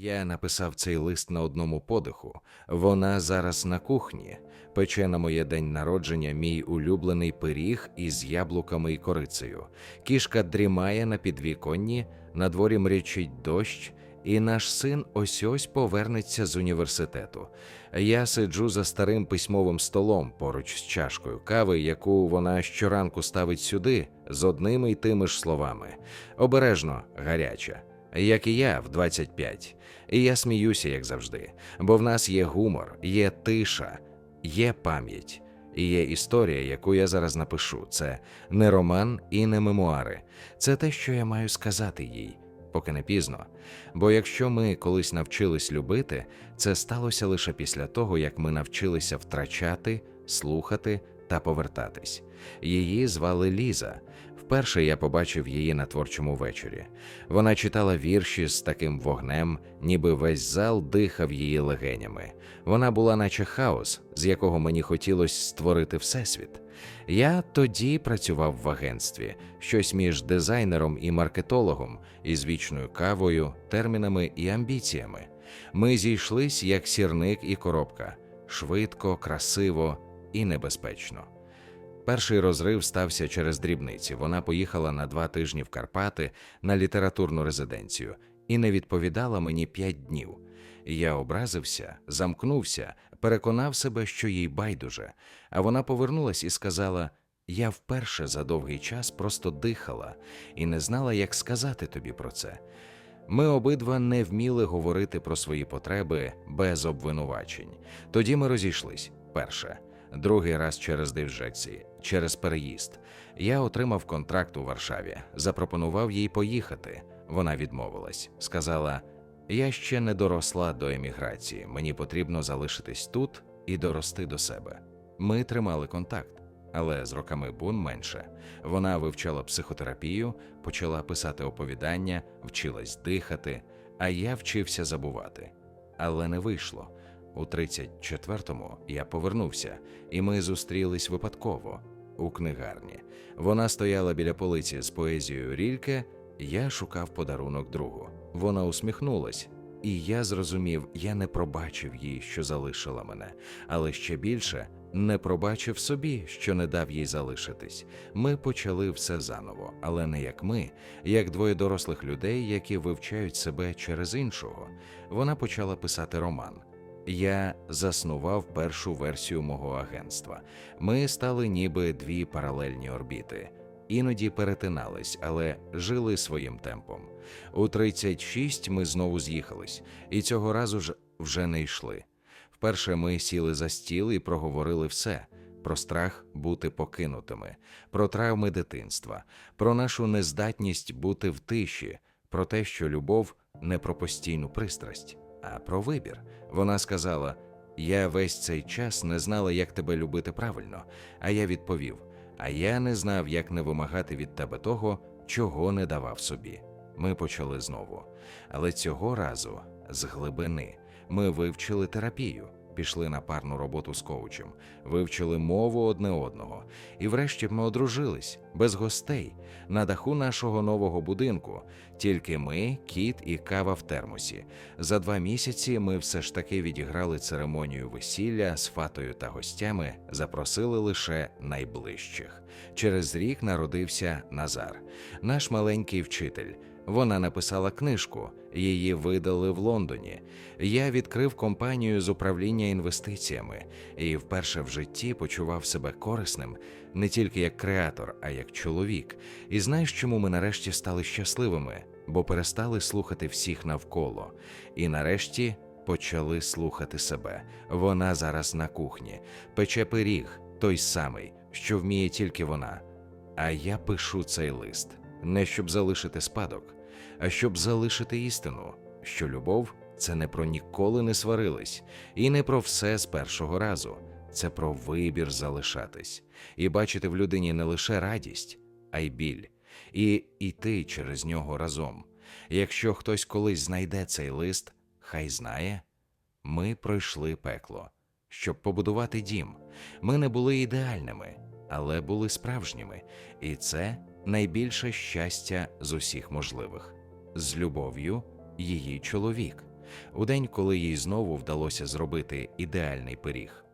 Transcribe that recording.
Я написав цей лист на одному подиху. Вона зараз на кухні. Пече на моє день народження мій улюблений пиріг із яблуками і корицею. Кішка дрімає на підвіконні, на дворі мрячить дощ, і наш син ось ось повернеться з університету. Я сиджу за старим письмовим столом поруч з чашкою кави, яку вона щоранку ставить сюди з одними й тими ж словами: обережно, гаряча. Як і я в 25. І я сміюся, як завжди, бо в нас є гумор, є тиша, є пам'ять. І є історія, яку я зараз напишу. Це не роман і не мемуари. Це те, що я маю сказати їй, поки не пізно. Бо якщо ми колись навчились любити, це сталося лише після того, як ми навчилися втрачати, слухати та повертатись. Її звали Ліза. Вперше я побачив її на творчому вечорі. Вона читала вірші з таким вогнем, ніби весь зал дихав її легенями. Вона була наче хаос, з якого мені хотілося створити всесвіт. Я тоді працював в агентстві, щось між дизайнером і маркетологом, із вічною кавою, термінами і амбіціями. Ми зійшлись як сірник і коробка швидко, красиво і небезпечно. Перший розрив стався через дрібниці. Вона поїхала на два тижні в Карпати на літературну резиденцію і не відповідала мені п'ять днів. Я образився, замкнувся, переконав себе, що їй байдуже. А вона повернулась і сказала: Я вперше за довгий час просто дихала і не знала, як сказати тобі про це. Ми обидва не вміли говорити про свої потреби без обвинувачень. Тоді ми розійшлись перше, другий раз через дивжекції, через переїзд. Я отримав контракт у Варшаві, запропонував їй поїхати. Вона відмовилась, сказала: Я ще не доросла до еміграції, мені потрібно залишитись тут і дорости до себе. Ми тримали контакт, але з роками бун менше. Вона вивчала психотерапію, почала писати оповідання, вчилась дихати, а я вчився забувати. Але не вийшло. У 34-му я повернувся, і ми зустрілись випадково у книгарні. Вона стояла біля полиці з поезією Рільке. Я шукав подарунок другу. Вона усміхнулась, і я зрозумів, я не пробачив їй, що залишила мене, але ще більше не пробачив собі, що не дав їй залишитись. Ми почали все заново, але не як ми, як двоє дорослих людей, які вивчають себе через іншого. Вона почала писати роман. Я заснував першу версію мого агентства. Ми стали ніби дві паралельні орбіти. Іноді перетинались, але жили своїм темпом. У 36 ми знову з'їхались, і цього разу ж вже не йшли. Вперше ми сіли за стіл і проговорили все про страх бути покинутими, про травми дитинства, про нашу нездатність бути в тиші, про те, що любов не про постійну пристрасть, а про вибір. Вона сказала: Я весь цей час не знала, як тебе любити правильно. А я відповів: А я не знав, як не вимагати від тебе того, чого не давав собі. Ми почали знову. Але цього разу з глибини ми вивчили терапію, пішли на парну роботу з коучем, вивчили мову одне одного. І врешті ми одружились без гостей на даху нашого нового будинку. Тільки ми, кіт і кава в термосі. За два місяці ми все ж таки відіграли церемонію весілля з фатою та гостями, запросили лише найближчих. Через рік народився Назар, наш маленький вчитель. Вона написала книжку, її видали в Лондоні. Я відкрив компанію з управління інвестиціями і вперше в житті почував себе корисним не тільки як креатор, а як чоловік. І знаєш, чому ми нарешті стали щасливими? Бо перестали слухати всіх навколо. І нарешті почали слухати себе. Вона зараз на кухні, пече пиріг, той самий, що вміє тільки вона. А я пишу цей лист не щоб залишити спадок, а щоб залишити істину, що любов це не про ніколи не сварились, і не про все з першого разу, це про вибір залишатись. І бачити в людині не лише радість, а й біль, і йти через нього разом. Якщо хтось колись знайде цей лист, хай знає, ми пройшли пекло. Щоб побудувати дім, ми не були ідеальними, але були справжніми, і це найбільше щастя з усіх можливих. З любов'ю її чоловік. У день, коли їй знову вдалося зробити ідеальний пиріг.